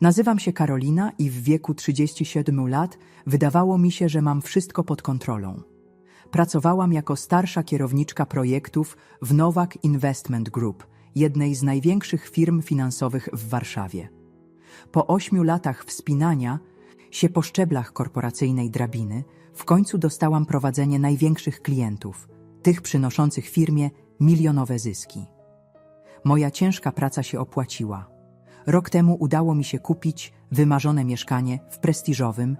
Nazywam się Karolina i w wieku 37 lat wydawało mi się, że mam wszystko pod kontrolą. Pracowałam jako starsza kierowniczka projektów w Nowak Investment Group, jednej z największych firm finansowych w Warszawie. Po ośmiu latach wspinania się po szczeblach korporacyjnej drabiny, w końcu dostałam prowadzenie największych klientów, tych przynoszących firmie milionowe zyski. Moja ciężka praca się opłaciła. Rok temu udało mi się kupić wymarzone mieszkanie w prestiżowym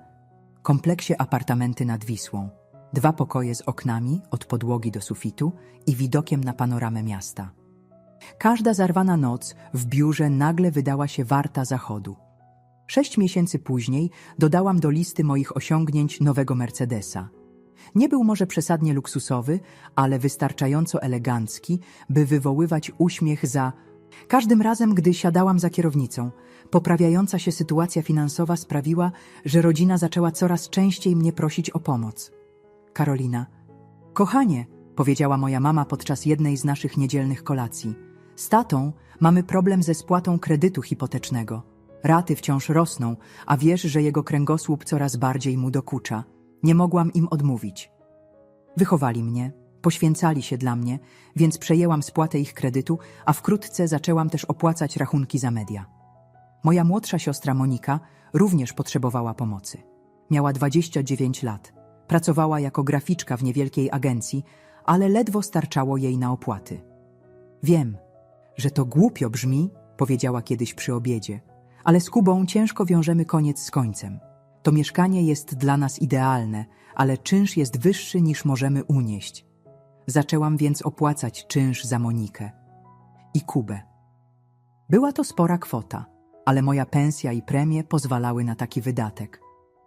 kompleksie apartamenty nad Wisłą. Dwa pokoje z oknami od podłogi do sufitu i widokiem na panoramę miasta. Każda zarwana noc w biurze nagle wydała się warta zachodu. Sześć miesięcy później dodałam do listy moich osiągnięć nowego Mercedesa. Nie był może przesadnie luksusowy, ale wystarczająco elegancki, by wywoływać uśmiech za każdym razem, gdy siadałam za kierownicą. Poprawiająca się sytuacja finansowa sprawiła, że rodzina zaczęła coraz częściej mnie prosić o pomoc. Karolina. Kochanie, powiedziała moja mama podczas jednej z naszych niedzielnych kolacji. Z tatą mamy problem ze spłatą kredytu hipotecznego. Raty wciąż rosną, a wiesz, że jego kręgosłup coraz bardziej mu dokucza. Nie mogłam im odmówić. Wychowali mnie, poświęcali się dla mnie, więc przejęłam spłatę ich kredytu, a wkrótce zaczęłam też opłacać rachunki za media. Moja młodsza siostra Monika również potrzebowała pomocy. Miała 29 lat. Pracowała jako graficzka w niewielkiej agencji, ale ledwo starczało jej na opłaty. Wiem, że to głupio brzmi, powiedziała kiedyś przy obiedzie, ale z Kubą ciężko wiążemy koniec z końcem. To mieszkanie jest dla nas idealne, ale czynsz jest wyższy niż możemy unieść. Zaczęłam więc opłacać czynsz za Monikę i Kubę. Była to spora kwota, ale moja pensja i premie pozwalały na taki wydatek.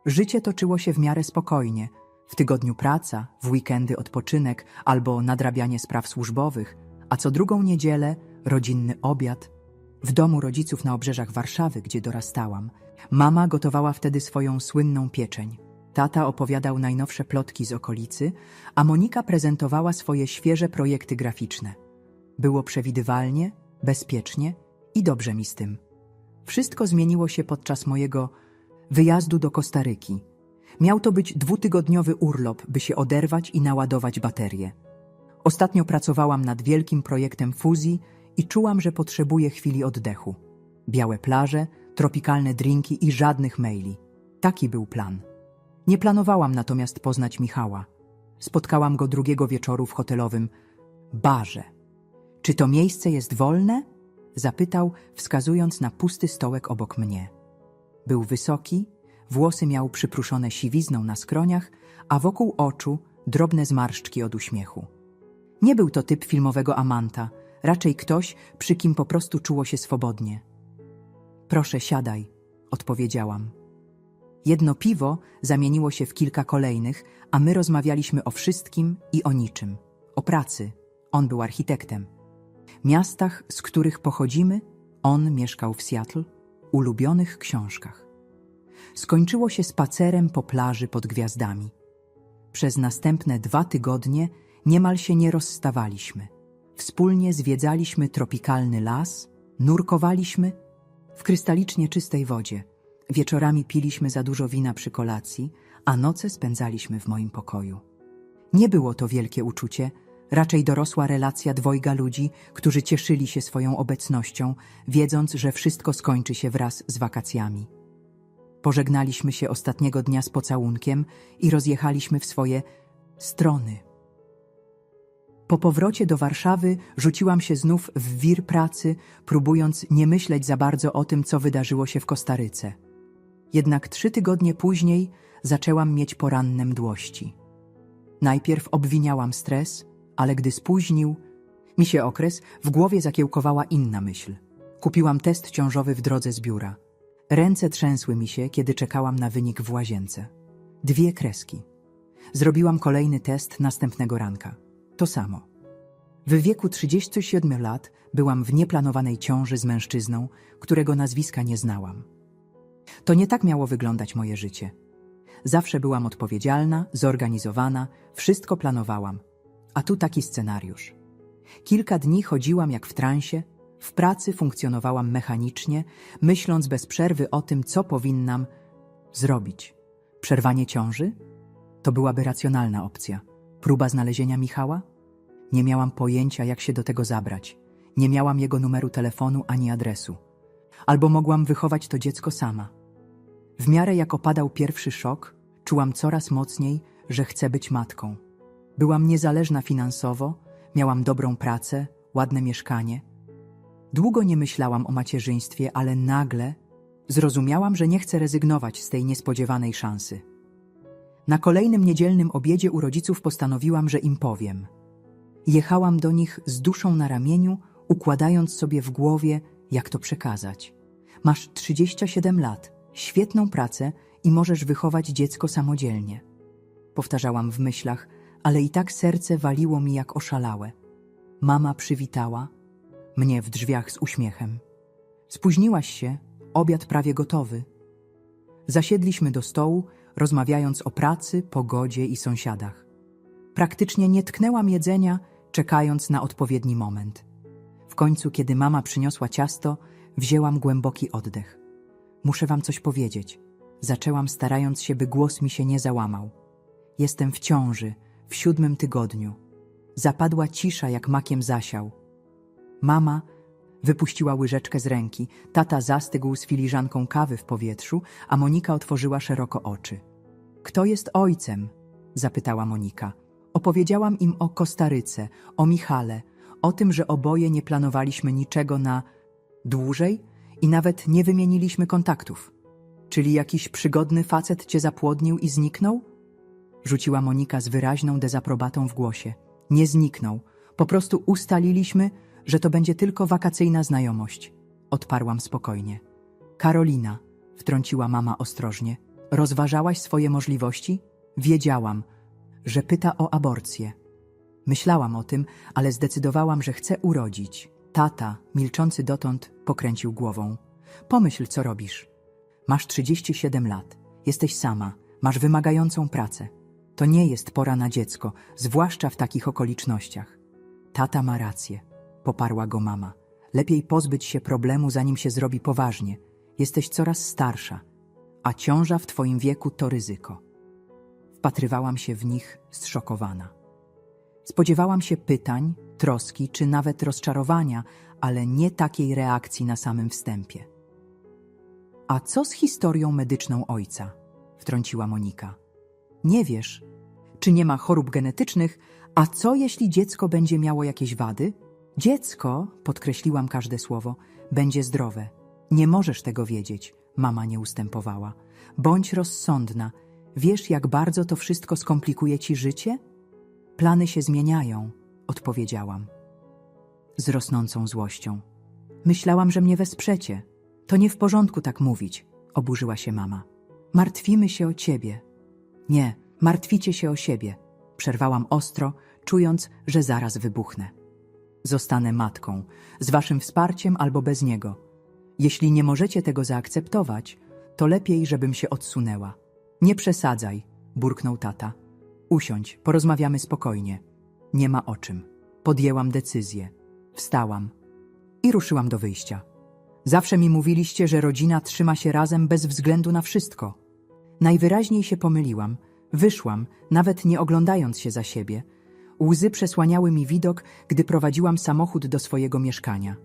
Życie toczyło się w miarę spokojnie. W tygodniu praca, w weekendy odpoczynek albo nadrabianie spraw służbowych, a co drugą niedzielę rodzinny obiad. W domu rodziców na obrzeżach Warszawy, gdzie dorastałam, mama gotowała wtedy swoją słynną pieczeń. Tata opowiadał najnowsze plotki z okolicy, a Monika prezentowała swoje świeże projekty graficzne. Było przewidywalnie, bezpiecznie i dobrze mi z tym. Wszystko zmieniło się podczas mojego wyjazdu do Kostaryki. Miał to być dwutygodniowy urlop, by się oderwać i naładować baterie. Ostatnio pracowałam nad wielkim projektem fuzji i czułam, że potrzebuję chwili oddechu. Białe plaże, tropikalne drinki i żadnych maili. Taki był plan. Nie planowałam natomiast poznać Michała. Spotkałam go drugiego wieczoru w hotelowym barze. Czy to miejsce jest wolne? Zapytał, wskazując na pusty stołek obok mnie. Był wysoki, włosy miał przypruszone siwizną na skroniach, a wokół oczu drobne zmarszczki od uśmiechu. Nie był to typ filmowego amanta, raczej ktoś, przy kim po prostu czuło się swobodnie. Proszę, siadaj, odpowiedziałam. Jedno piwo zamieniło się w kilka kolejnych, a my rozmawialiśmy o wszystkim i o niczym. O pracy. On był architektem. Miastach, z których pochodzimy, on mieszkał w Seattle, ulubionych książkach. Skończyło się spacerem po plaży pod gwiazdami. Przez następne dwa tygodnie niemal się nie rozstawaliśmy. Wspólnie zwiedzaliśmy tropikalny las, nurkowaliśmy w krystalicznie czystej wodzie. Wieczorami piliśmy za dużo wina przy kolacji, a noce spędzaliśmy w moim pokoju. Nie było to wielkie uczucie, raczej dorosła relacja dwojga ludzi, którzy cieszyli się swoją obecnością, wiedząc, że wszystko skończy się wraz z wakacjami. Pożegnaliśmy się ostatniego dnia z pocałunkiem i rozjechaliśmy w swoje strony. Po powrocie do Warszawy rzuciłam się znów w wir pracy, próbując nie myśleć za bardzo o tym, co wydarzyło się w Kostaryce. Jednak trzy tygodnie później zaczęłam mieć poranne mdłości. Najpierw obwiniałam stres, ale gdy spóźnił mi się okres, w głowie zakiełkowała inna myśl. Kupiłam test ciążowy w drodze z biura. Ręce trzęsły mi się, kiedy czekałam na wynik w łazience. Dwie kreski. Zrobiłam kolejny test następnego ranka. To samo. W wieku 37 lat byłam w nieplanowanej ciąży z mężczyzną, którego nazwiska nie znałam. To nie tak miało wyglądać moje życie. Zawsze byłam odpowiedzialna, zorganizowana, wszystko planowałam. A tu taki scenariusz. Kilka dni chodziłam jak w transie, W pracy funkcjonowałam mechanicznie, myśląc bez przerwy o tym, co powinnam zrobić. Przerwanie ciąży? To byłaby racjonalna opcja. Próba znalezienia Michała? Nie miałam pojęcia, jak się do tego zabrać. Nie miałam jego numeru telefonu ani adresu. Albo mogłam wychować to dziecko sama. W miarę jak opadał pierwszy szok, czułam coraz mocniej, że chcę być matką. Byłam niezależna finansowo, miałam dobrą pracę, ładne mieszkanie. Długo nie myślałam o macierzyństwie, ale nagle zrozumiałam, że nie chcę rezygnować z tej niespodziewanej szansy. Na kolejnym niedzielnym obiedzie u rodziców postanowiłam, że im powiem. Jechałam do nich z duszą na ramieniu, układając sobie w głowie, jak to przekazać. Masz 37 lat, świetną pracę i możesz wychować dziecko samodzielnie. Powtarzałam w myślach, ale i tak serce waliło mi jak oszalałe. Mama przywitała mnie w drzwiach z uśmiechem. Spóźniłaś się, obiad prawie gotowy. Zasiedliśmy do stołu, rozmawiając o pracy, pogodzie i sąsiadach. Praktycznie nie tknęłam jedzenia, czekając na odpowiedni moment. W końcu, kiedy mama przyniosła ciasto, wzięłam głęboki oddech. Muszę wam coś powiedzieć. Zaczęłam starając się, by głos mi się nie załamał. Jestem w ciąży, w siódmym tygodniu. Zapadła cisza, jak makiem zasiał. Mama wypuściła łyżeczkę z ręki, tata zastygł z filiżanką kawy w powietrzu, a Monika otworzyła szeroko oczy. Kto jest ojcem? zapytała Monika. Opowiedziałam im o Kostaryce, o Michale, o tym, że oboje nie planowaliśmy niczego na dłużej i nawet nie wymieniliśmy kontaktów. Czyli jakiś przygodny facet cię zapłodnił i zniknął? Rzuciła Monika z wyraźną dezaprobatą w głosie. Nie zniknął. Po prostu ustaliliśmy, że to będzie tylko wakacyjna znajomość. Odparłam spokojnie. Karolina, wtrąciła mama ostrożnie, rozważałaś swoje możliwości? Wiedziałam, że pyta o aborcję. Myślałam o tym, ale zdecydowałam, że chcę urodzić. Tata, milczący dotąd, pokręcił głową. Pomyśl, co robisz. Masz 37 lat, jesteś sama, masz wymagającą pracę. To nie jest pora na dziecko, zwłaszcza w takich okolicznościach. Tata ma rację, poparła go mama. Lepiej pozbyć się problemu, zanim się zrobi poważnie. Jesteś coraz starsza, a ciąża w twoim wieku to ryzyko. Wpatrywałam się w nich zszokowana. Spodziewałam się pytań, troski czy nawet rozczarowania, ale nie takiej reakcji na samym wstępie. A co z historią medyczną ojca? wtrąciła Monika. Nie wiesz, czy nie ma chorób genetycznych, a co jeśli dziecko będzie miało jakieś wady? Dziecko, podkreśliłam każde słowo, będzie zdrowe. Nie możesz tego wiedzieć, mama nie ustępowała. Bądź rozsądna. Wiesz, jak bardzo to wszystko skomplikuje ci życie? Plany się zmieniają, odpowiedziałam. Z rosnącą złością. Myślałam, że mnie wesprzecie. To nie w porządku tak mówić, oburzyła się mama. Martwimy się o ciebie. Nie, martwicie się o siebie, przerwałam ostro, czując, że zaraz wybuchnę. Zostanę matką, z waszym wsparciem albo bez niego. Jeśli nie możecie tego zaakceptować, to lepiej, żebym się odsunęła. Nie przesadzaj, burknął tata. Usiądź, porozmawiamy spokojnie. Nie ma o czym. Podjęłam decyzję. Wstałam i ruszyłam do wyjścia. Zawsze mi mówiliście, że rodzina trzyma się razem bez względu na wszystko. Najwyraźniej się pomyliłam. Wyszłam, nawet nie oglądając się za siebie. Łzy przesłaniały mi widok, gdy prowadziłam samochód do swojego mieszkania.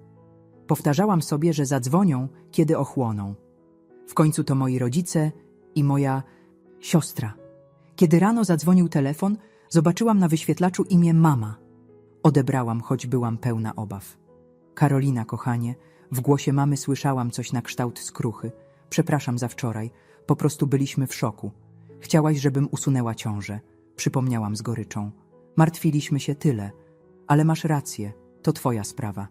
Powtarzałam sobie, że zadzwonią, kiedy ochłoną. W końcu to moi rodzice i moja siostra. Kiedy rano zadzwonił telefon, zobaczyłam na wyświetlaczu imię mama. Odebrałam, choć byłam pełna obaw. Karolina, kochanie, w głosie mamy słyszałam coś na kształt skruchy. Przepraszam za wczoraj, po prostu byliśmy w szoku. Chciałaś, żebym usunęła ciążę. Przypomniałam z goryczą. Martwiliśmy się tyle, ale masz rację, to twoja sprawa.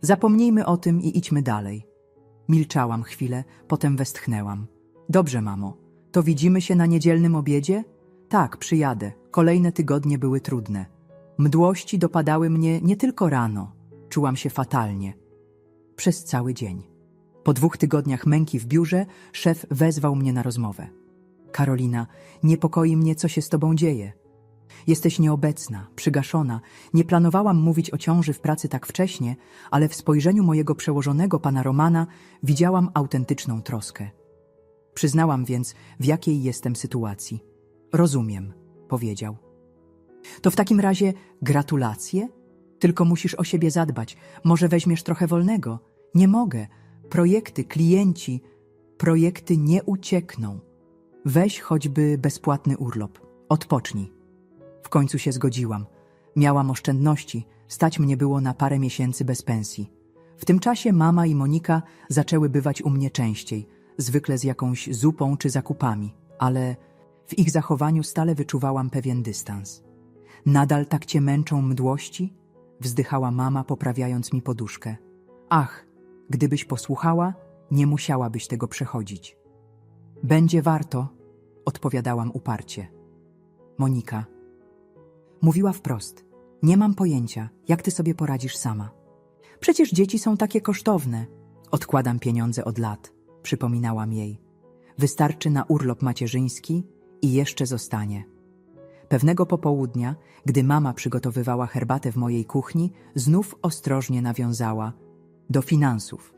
Zapomnijmy o tym i idźmy dalej. Milczałam chwilę, potem westchnęłam. Dobrze, mamo. To widzimy się na niedzielnym obiedzie? Tak, przyjadę. Kolejne tygodnie były trudne. Mdłości dopadały mnie nie tylko rano. Czułam się fatalnie. Przez cały dzień. Po dwóch tygodniach męki w biurze szef wezwał mnie na rozmowę. Karolina, niepokoi mnie, co się z tobą dzieje. Jesteś nieobecna, przygaszona. Nie planowałam mówić o ciąży w pracy tak wcześnie, ale w spojrzeniu mojego przełożonego pana Romana widziałam autentyczną troskę. Przyznałam więc, w jakiej jestem sytuacji. Rozumiem, powiedział. To w takim razie gratulacje? Tylko musisz o siebie zadbać. Może weźmiesz trochę wolnego? Nie mogę. Projekty, klienci, projekty nie uciekną. Weź choćby bezpłatny urlop. Odpocznij. W końcu się zgodziłam. Miałam oszczędności, stać mnie było na parę miesięcy bez pensji. W tym czasie mama i Monika zaczęły bywać u mnie częściej, zwykle z jakąś zupą czy zakupami, ale w ich zachowaniu stale wyczuwałam pewien dystans. Nadal tak cię męczą mdłości? Wzdychała mama, poprawiając mi poduszkę. Ach, gdybyś posłuchała, nie musiałabyś tego przechodzić. Będzie warto, odpowiadałam uparcie. Monika. Mówiła wprost. Nie mam pojęcia, jak ty sobie poradzisz sama. Przecież dzieci są takie kosztowne. Odkładam pieniądze od lat, przypominałam jej. Wystarczy na urlop macierzyński i jeszcze zostanie. Pewnego popołudnia, gdy mama przygotowywała herbatę w mojej kuchni, znów ostrożnie nawiązała do finansów.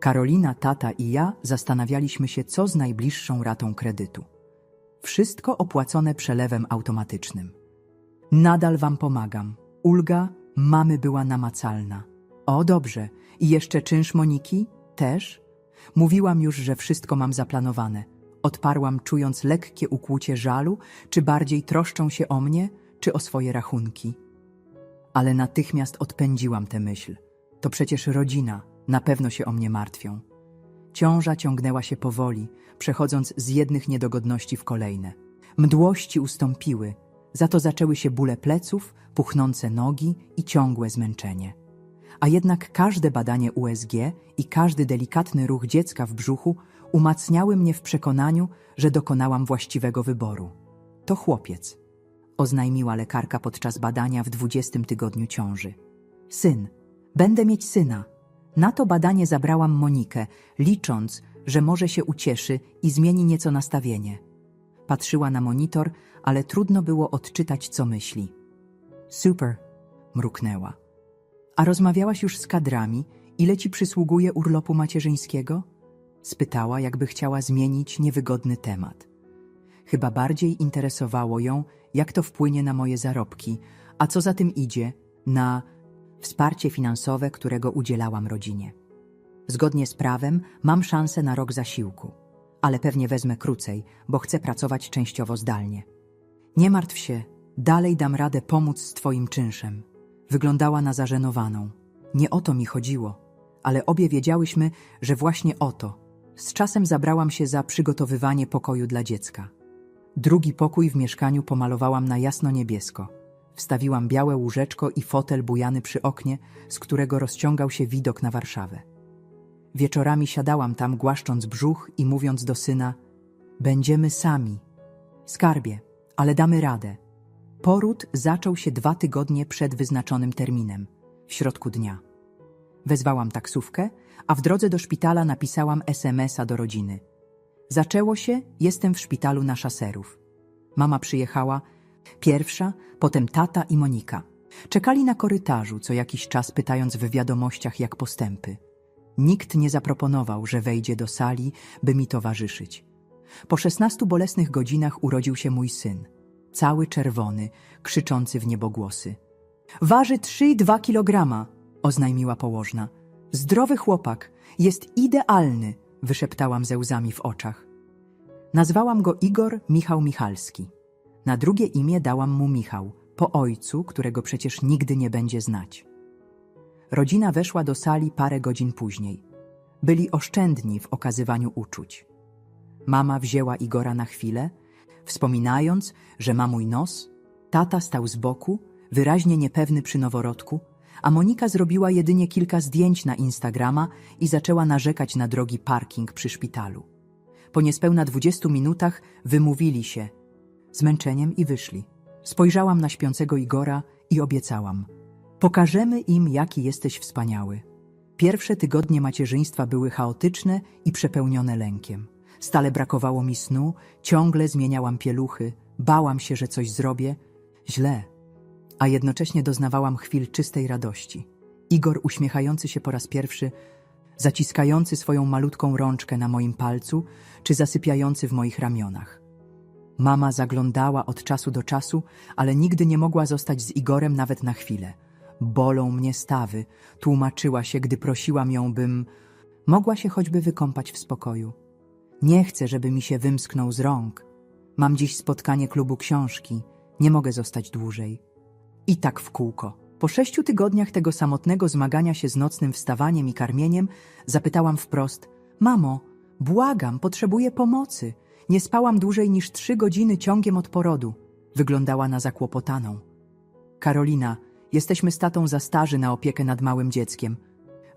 Karolina, tata i ja zastanawialiśmy się, co z najbliższą ratą kredytu. Wszystko opłacone przelewem automatycznym. Nadal wam pomagam. Ulga mamy była namacalna. O, dobrze. I jeszcze czynsz Moniki? Też? Mówiłam już, że wszystko mam zaplanowane. Odparłam, czując lekkie ukłucie żalu, czy bardziej troszczą się o mnie, czy o swoje rachunki. Ale natychmiast odpędziłam tę myśl. To przecież rodzina, na pewno się o mnie martwią. Ciąża ciągnęła się powoli, przechodząc z jednych niedogodności w kolejne. Mdłości ustąpiły, za to zaczęły się bóle pleców, puchnące nogi i ciągłe zmęczenie. A jednak każde badanie USG i każdy delikatny ruch dziecka w brzuchu umacniały mnie w przekonaniu, że dokonałam właściwego wyboru. To chłopiec, oznajmiła lekarka podczas badania w dwudziestym tygodniu ciąży. Syn, będę mieć syna. Na to badanie zabrałam Monikę, licząc, że może się ucieszy i zmieni nieco nastawienie. Patrzyła na monitor, ale trudno było odczytać, co myśli. Super, mruknęła. A rozmawiałaś już z kadrami, ile ci przysługuje urlopu macierzyńskiego? Spytała, jakby chciała zmienić niewygodny temat. Chyba bardziej interesowało ją, jak to wpłynie na moje zarobki, a co za tym idzie, na wsparcie finansowe, którego udzielałam rodzinie. Zgodnie z prawem mam szansę na rok zasiłku, ale pewnie wezmę krócej, bo chcę pracować częściowo zdalnie. Nie martw się, dalej dam radę pomóc z twoim czynszem. Wyglądała na zażenowaną. Nie o to mi chodziło, ale obie wiedziałyśmy, że właśnie o to. Z czasem zabrałam się za przygotowywanie pokoju dla dziecka. Drugi pokój w mieszkaniu pomalowałam na jasno-niebiesko. Wstawiłam białe łóżeczko i fotel bujany przy oknie, z którego rozciągał się widok na Warszawę. Wieczorami siadałam tam, głaszcząc brzuch i mówiąc do syna: Będziemy sami. Skarbie, ale damy radę. Poród zaczął się dwa tygodnie przed wyznaczonym terminem, w środku dnia. Wezwałam taksówkę, a w drodze do szpitala napisałam SMS-a do rodziny. Zaczęło się, jestem w szpitalu na szaserów. Mama przyjechała, pierwsza, potem tata i Monika. Czekali na korytarzu, co jakiś czas pytając w wiadomościach, jak postępy. Nikt nie zaproponował, że wejdzie do sali, by mi towarzyszyć. Po szesnastu bolesnych godzinach urodził się mój syn. Cały czerwony, krzyczący w niebogłosy. Waży trzy i dwa kilograma, oznajmiła położna. Zdrowy chłopak, jest idealny, wyszeptałam ze łzami w oczach. Nazwałam go Igor Michał Michalski. Na drugie imię dałam mu Michał, po ojcu, którego przecież nigdy nie będzie znać. Rodzina weszła do sali parę godzin później. Byli oszczędni w okazywaniu uczuć. Mama wzięła Igora na chwilę, wspominając, że ma mój nos, tata stał z boku, wyraźnie niepewny przy noworodku, a Monika zrobiła jedynie kilka zdjęć na Instagrama i zaczęła narzekać na drogi parking przy szpitalu. Po niespełna dwudziestu minutach wymówili się zmęczeniem i wyszli. Spojrzałam na śpiącego Igora i obiecałam: Pokażemy im, jaki jesteś wspaniały. Pierwsze tygodnie macierzyństwa były chaotyczne i przepełnione lękiem. Stale brakowało mi snu, ciągle zmieniałam pieluchy, bałam się, że coś zrobię. źle, a jednocześnie doznawałam chwil czystej radości. Igor uśmiechający się po raz pierwszy, zaciskający swoją malutką rączkę na moim palcu, czy zasypiający w moich ramionach. Mama zaglądała od czasu do czasu, ale nigdy nie mogła zostać z Igorem nawet na chwilę. Bolą mnie stawy, tłumaczyła się, gdy prosiłam ją, bym mogła się choćby wykąpać w spokoju. Nie chcę, żeby mi się wymsknął z rąk. Mam dziś spotkanie klubu książki, nie mogę zostać dłużej. I tak w kółko. Po sześciu tygodniach tego samotnego zmagania się z nocnym wstawaniem i karmieniem, zapytałam wprost: Mamo, błagam, potrzebuję pomocy. Nie spałam dłużej niż trzy godziny ciągiem od porodu. Wyglądała na zakłopotaną. Karolina, jesteśmy z tatą za starzy na opiekę nad małym dzieckiem.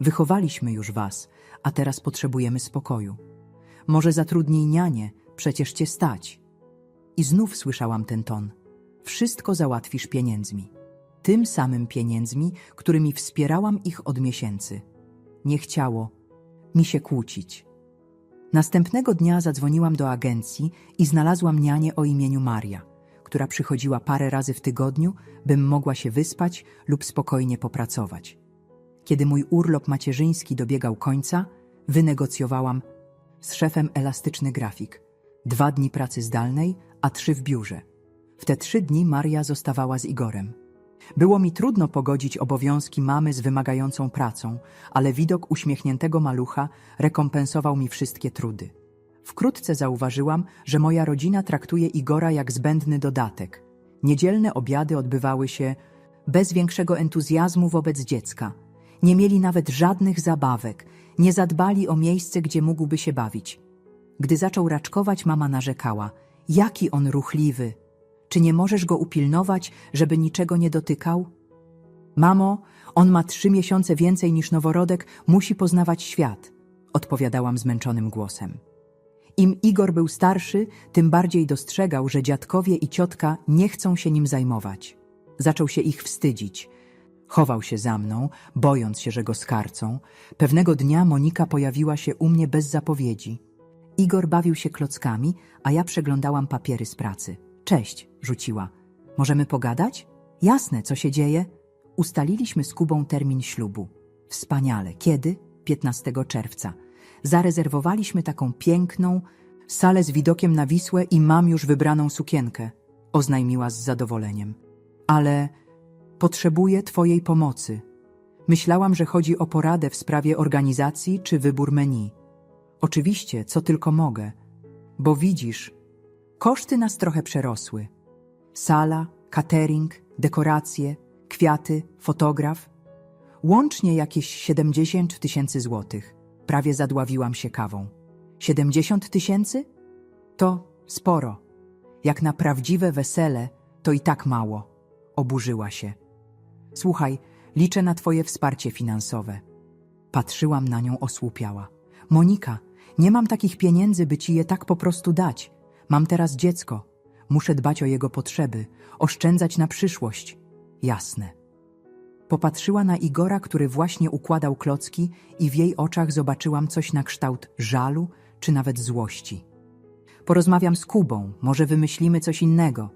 Wychowaliśmy już was, a teraz potrzebujemy spokoju. Może zatrudnij nianie, przecież cię stać. I znów słyszałam ten ton. Wszystko załatwisz pieniędzmi. Tym samym pieniędzmi, którymi wspierałam ich od miesięcy. Nie chciało mi się kłócić. Następnego dnia zadzwoniłam do agencji i znalazłam nianię o imieniu Maria, która przychodziła parę razy w tygodniu, bym mogła się wyspać lub spokojnie popracować. Kiedy mój urlop macierzyński dobiegał końca, wynegocjowałam z szefem elastyczny grafik. Dwa dni pracy zdalnej, a trzy w biurze. W te trzy dni Maria zostawała z Igorem. Było mi trudno pogodzić obowiązki mamy z wymagającą pracą, ale widok uśmiechniętego malucha rekompensował mi wszystkie trudy. Wkrótce zauważyłam, że moja rodzina traktuje Igora jak zbędny dodatek. Niedzielne obiady odbywały się bez większego entuzjazmu wobec dziecka. Nie mieli nawet żadnych zabawek, nie zadbali o miejsce, gdzie mógłby się bawić. Gdy zaczął raczkować, mama narzekała: Jaki on ruchliwy! Czy nie możesz go upilnować, żeby niczego nie dotykał? Mamo, on ma trzy miesiące więcej niż noworodek, musi poznawać świat, odpowiadałam zmęczonym głosem. Im Igor był starszy, tym bardziej dostrzegał, że dziadkowie i ciotka nie chcą się nim zajmować. Zaczął się ich wstydzić. Chował się za mną, bojąc się, że go skarcą. Pewnego dnia Monika pojawiła się u mnie bez zapowiedzi. Igor bawił się klockami, a ja przeglądałam papiery z pracy. Cześć, rzuciła. Możemy pogadać? Jasne, co się dzieje? Ustaliliśmy z Kubą termin ślubu. Wspaniale. Kiedy? 15 czerwca. Zarezerwowaliśmy taką piękną salę z widokiem na Wisłę i mam już wybraną sukienkę, oznajmiła z zadowoleniem. Ale potrzebuję Twojej pomocy. Myślałam, że chodzi o poradę w sprawie organizacji czy wybór menu. Oczywiście, co tylko mogę. Bo widzisz, koszty nas trochę przerosły. Sala, catering, dekoracje, kwiaty, fotograf. Łącznie jakieś 70 tysięcy złotych. Prawie zadławiłam się kawą. 70 tysięcy? To sporo. Jak na prawdziwe wesele, to i tak mało. Oburzyła się. Słuchaj, liczę na twoje wsparcie finansowe. Patrzyłam na nią osłupiała. Monika, nie mam takich pieniędzy, by ci je tak po prostu dać. Mam teraz dziecko. Muszę dbać o jego potrzeby, oszczędzać na przyszłość. Jasne. Popatrzyła na Igora, który właśnie układał klocki, i w jej oczach zobaczyłam coś na kształt żalu czy nawet złości. Porozmawiam z Kubą, może wymyślimy coś innego.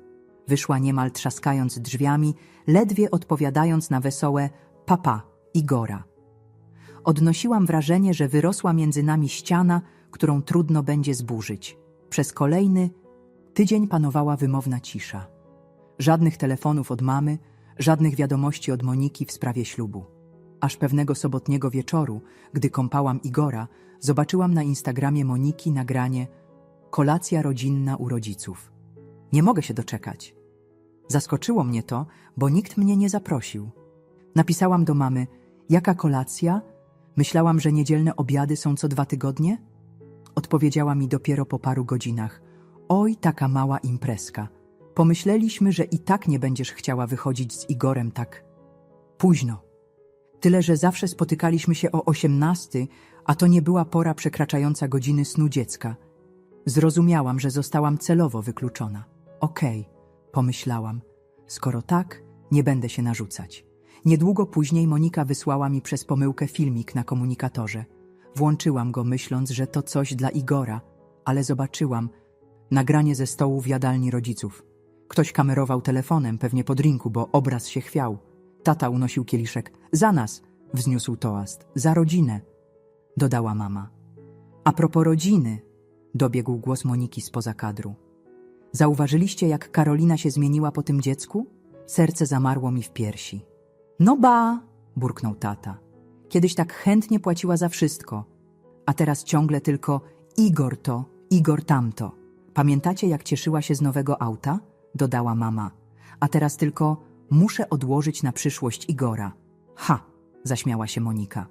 Wyszła niemal trzaskając drzwiami, ledwie odpowiadając na wesołe papa Igora. Odnosiłam wrażenie, że wyrosła między nami ściana, którą trudno będzie zburzyć. Przez kolejny tydzień panowała wymowna cisza. Żadnych telefonów od mamy, żadnych wiadomości od Moniki w sprawie ślubu. Aż pewnego sobotniego wieczoru, gdy kąpałam Igora, zobaczyłam na Instagramie Moniki nagranie Kolacja rodzinna u rodziców. Nie mogę się doczekać. Zaskoczyło mnie to, bo nikt mnie nie zaprosił. Napisałam do mamy, jaka kolacja? Myślałam, że niedzielne obiady są co dwa tygodnie? Odpowiedziała mi dopiero po paru godzinach. Oj, taka mała imprezka. Pomyśleliśmy, że i tak nie będziesz chciała wychodzić z Igorem tak późno. Tyle, że zawsze spotykaliśmy się o osiemnasty, a to nie była pora przekraczająca godziny snu dziecka. Zrozumiałam, że zostałam celowo wykluczona. Okej, pomyślałam. Skoro tak, nie będę się narzucać. Niedługo później Monika wysłała mi przez pomyłkę filmik na komunikatorze. Włączyłam go, myśląc, że to coś dla Igora, ale zobaczyłam nagranie ze stołu w jadalni rodziców. Ktoś kamerował telefonem, pewnie po drinku, bo obraz się chwiał. Tata unosił kieliszek. Za nas! wzniósł toast. Za rodzinę! dodała mama. A propos rodziny, dobiegł głos Moniki spoza kadru. Zauważyliście, jak Karolina się zmieniła po tym dziecku? Serce zamarło mi w piersi. No ba, burknął tata. Kiedyś tak chętnie płaciła za wszystko, a teraz ciągle tylko Igor to, Igor tamto. Pamiętacie, jak cieszyła się z nowego auta? dodała mama. A teraz tylko muszę odłożyć na przyszłość Igora. Ha, zaśmiała się Monika.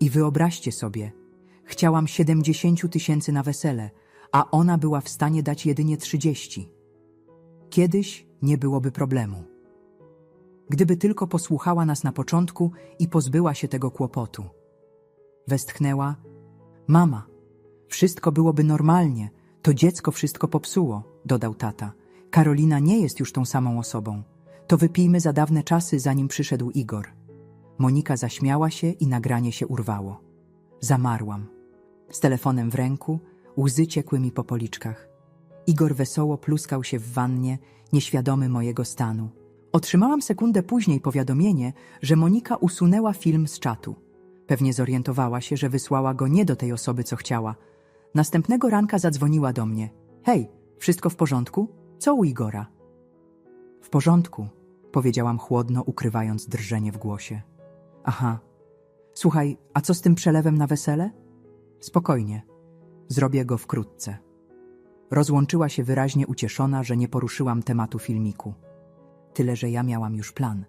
I wyobraźcie sobie, chciałam 70 tysięcy na wesele, a ona była w stanie dać jedynie 30. Kiedyś nie byłoby problemu. Gdyby tylko posłuchała nas na początku i pozbyła się tego kłopotu. Westchnęła: Mama, wszystko byłoby normalnie, to dziecko wszystko popsuło, dodał tata. Karolina nie jest już tą samą osobą. To wypijmy za dawne czasy, zanim przyszedł Igor. Monika zaśmiała się i nagranie się urwało. Zamarłam. Z telefonem w ręku, łzy ciekły mi po policzkach. Igor wesoło pluskał się w wannie, nieświadomy mojego stanu. Otrzymałam sekundę później powiadomienie, że Monika usunęła film z czatu. Pewnie zorientowała się, że wysłała go nie do tej osoby, co chciała. Następnego ranka zadzwoniła do mnie. Hej, wszystko w porządku? Co u Igora? W porządku, powiedziałam chłodno, ukrywając drżenie w głosie. Aha. Słuchaj, a co z tym przelewem na wesele? Spokojnie. Zrobię go wkrótce. Rozłączyła się wyraźnie ucieszona, że nie poruszyłam tematu filmiku. Tyle, że ja miałam już plan.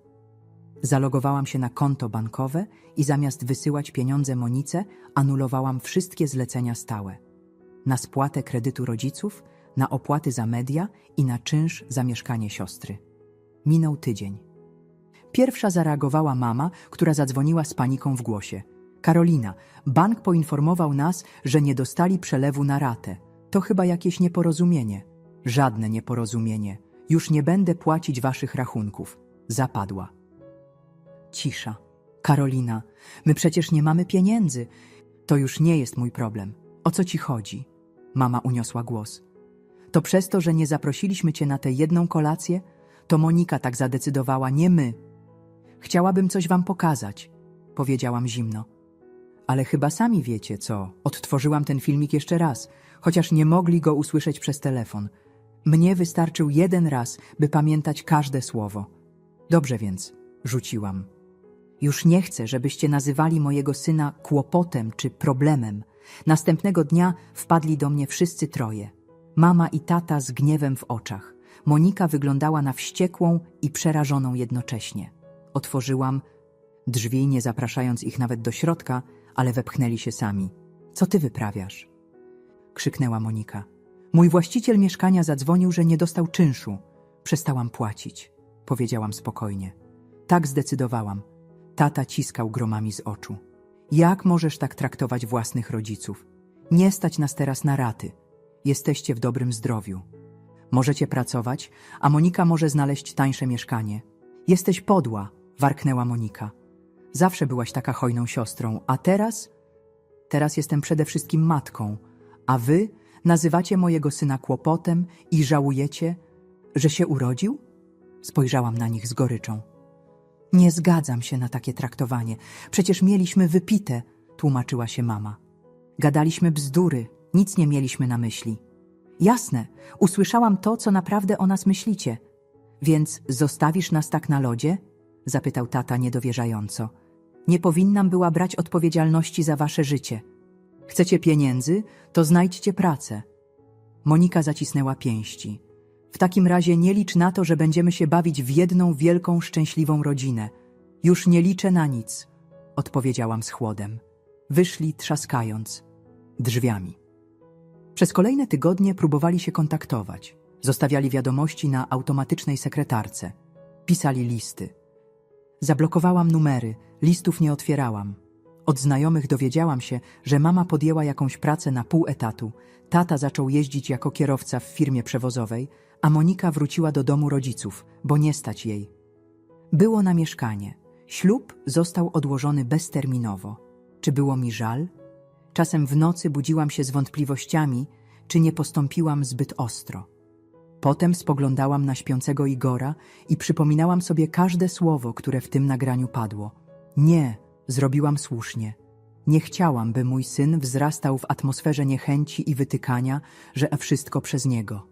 Zalogowałam się na konto bankowe i zamiast wysyłać pieniądze Monice, anulowałam wszystkie zlecenia stałe. Na spłatę kredytu rodziców, na opłaty za media i na czynsz za mieszkanie siostry. Minął tydzień. Pierwsza zareagowała mama, która zadzwoniła z paniką w głosie. Karolina, bank poinformował nas, że nie dostali przelewu na ratę. To chyba jakieś nieporozumienie. Żadne nieporozumienie. Już nie będę płacić waszych rachunków. Zapadła. Cisza. Karolina, my przecież nie mamy pieniędzy. To już nie jest mój problem. O co ci chodzi? Mama uniosła głos. To przez to, że nie zaprosiliśmy cię na tę jedną kolację? To Monika tak zadecydowała, nie my. Chciałabym coś wam pokazać, powiedziałam zimno. Ale chyba sami wiecie co. Odtworzyłam ten filmik jeszcze raz, chociaż nie mogli go usłyszeć przez telefon. Mnie wystarczył jeden raz, by pamiętać każde słowo. Dobrze więc, rzuciłam. Już nie chcę, żebyście nazywali mojego syna kłopotem czy problemem. Następnego dnia wpadli do mnie wszyscy troje. Mama i tata z gniewem w oczach. Monika wyglądała na wściekłą i przerażoną jednocześnie. Otworzyłam drzwi, nie zapraszając ich nawet do środka, ale wepchnęli się sami. Co ty wyprawiasz? krzyknęła Monika. Mój właściciel mieszkania zadzwonił, że nie dostał czynszu. Przestałam płacić, powiedziałam spokojnie. Tak zdecydowałam. Tata ciskał gromami z oczu. Jak możesz tak traktować własnych rodziców? Nie stać nas teraz na raty. Jesteście w dobrym zdrowiu. Możecie pracować, a Monika może znaleźć tańsze mieszkanie. Jesteś podła, warknęła Monika. Zawsze byłaś taka hojną siostrą, a teraz? Teraz jestem przede wszystkim matką, a wy nazywacie mojego syna kłopotem i żałujecie, że się urodził? Spojrzałam na nich z goryczą. Nie zgadzam się na takie traktowanie. Przecież mieliśmy wypite, tłumaczyła się mama. Gadaliśmy bzdury, nic nie mieliśmy na myśli. Jasne, usłyszałam to, co naprawdę o nas myślicie. Więc zostawisz nas tak na lodzie? Zapytał tata niedowierzająco. Nie powinnam była brać odpowiedzialności za wasze życie. Chcecie pieniędzy, to znajdźcie pracę. Monika zacisnęła pięści. W takim razie nie licz na to, że będziemy się bawić w jedną wielką, szczęśliwą rodzinę. Już nie liczę na nic, odpowiedziałam z chłodem. Wyszli trzaskając drzwiami. Przez kolejne tygodnie próbowali się kontaktować. Zostawiali wiadomości na automatycznej sekretarce. Pisali listy. Zablokowałam numery, listów nie otwierałam. Od znajomych dowiedziałam się, że mama podjęła jakąś pracę na pół etatu, tata zaczął jeździć jako kierowca w firmie przewozowej, a Monika wróciła do domu rodziców, bo nie stać jej. Było na mieszkanie. Ślub został odłożony bezterminowo. Czy było mi żal? Czasem w nocy budziłam się z wątpliwościami, czy nie postąpiłam zbyt ostro. Potem spoglądałam na śpiącego Igora i przypominałam sobie każde słowo, które w tym nagraniu padło. Nie, zrobiłam słusznie. Nie chciałam, by mój syn wzrastał w atmosferze niechęci i wytykania, że wszystko przez niego.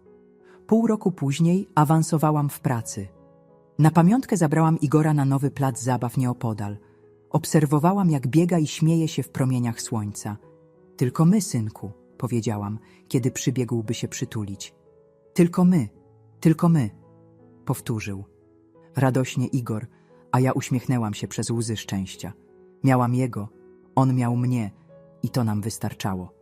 Pół roku później awansowałam w pracy. Na pamiątkę zabrałam Igora na nowy plac zabaw nieopodal. Obserwowałam, jak biega i śmieje się w promieniach słońca. Tylko my, synku, powiedziałam, kiedy przybiegłby się przytulić. Tylko my, tylko my, powtórzył. Radośnie Igor, a ja uśmiechnęłam się przez łzy szczęścia. Miałam jego, on miał mnie i to nam wystarczało.